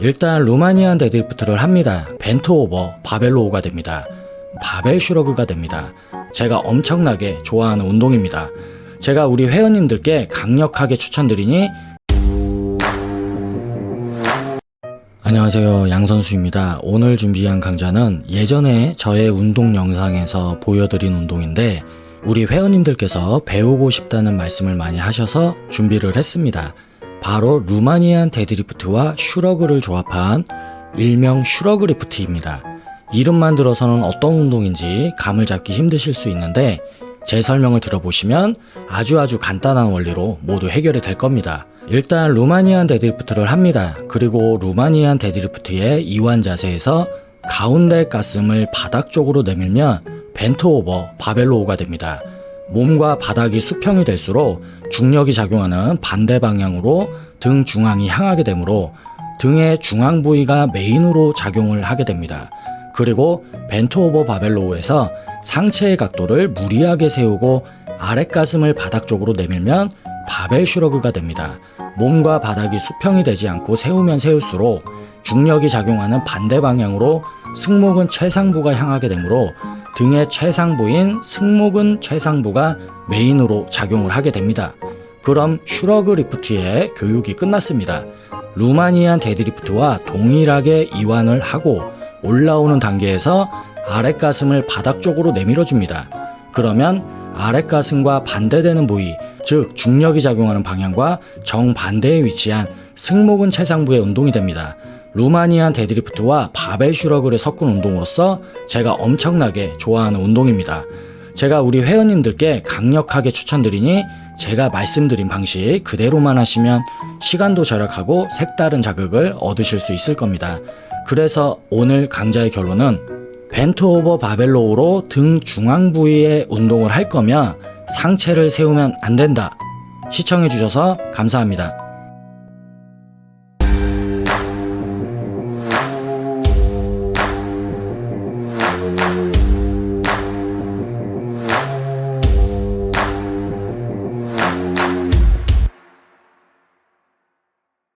일단 루마니안 데드리프트를 합니다. 벤트 오버 바벨로우가 됩니다. 바벨 슈러그가 됩니다. 제가 엄청나게 좋아하는 운동입니다. 제가 우리 회원님들께 강력하게 추천드리니 안녕하세요. 양선수입니다. 오늘 준비한 강좌는 예전에 저의 운동 영상에서 보여드린 운동인데 우리 회원님들께서 배우고 싶다는 말씀을 많이 하셔서 준비를 했습니다. 바로 루마니안 데드리프트와 슈러그를 조합한 일명 슈러그 리프트입니다. 이름만 들어서는 어떤 운동인지 감을 잡기 힘드실 수 있는데 제 설명을 들어보시면 아주 아주 간단한 원리로 모두 해결이 될 겁니다. 일단 루마니안 데드리프트를 합니다. 그리고 루마니안 데드리프트의 이완 자세에서 가운데 가슴을 바닥 쪽으로 내밀면 벤트 오버 바벨로우가 됩니다. 몸과 바닥이 수평이 될수록 중력이 작용하는 반대 방향으로 등 중앙이 향하게 되므로 등의 중앙 부위가 메인으로 작용을 하게 됩니다. 그리고 벤트 오버 바벨로우에서 상체의 각도를 무리하게 세우고 아랫가슴을 바닥 쪽으로 내밀면 바벨 슈러그가 됩니다. 몸과 바닥이 수평이 되지 않고 세우면 세울수록 중력이 작용하는 반대 방향으로 승모근 최상부가 향하게 되므로 등의 최상부인 승모근 최상부가 메인으로 작용을 하게 됩니다. 그럼 슈러그 리프트의 교육이 끝났습니다. 루마니안 데드리프트와 동일하게 이완을 하고 올라오는 단계에서 아랫가슴을 바닥 쪽으로 내밀어 줍니다. 그러면 아랫가슴과 반대되는 부위, 즉 중력이 작용하는 방향과 정반대에 위치한 승모근 최상부의 운동이 됩니다. 루마니안 데드리프트와 바벨 슈러그를 섞은 운동으로서 제가 엄청나게 좋아하는 운동입니다. 제가 우리 회원님들께 강력하게 추천드리니 제가 말씀드린 방식 그대로만 하시면 시간도 절약하고 색다른 자극을 얻으실 수 있을 겁니다. 그래서 오늘 강좌의 결론은 벤트 오버 바벨로우로 등 중앙 부위에 운동을 할 거면 상체를 세우면 안 된다. 시청해 주셔서 감사합니다.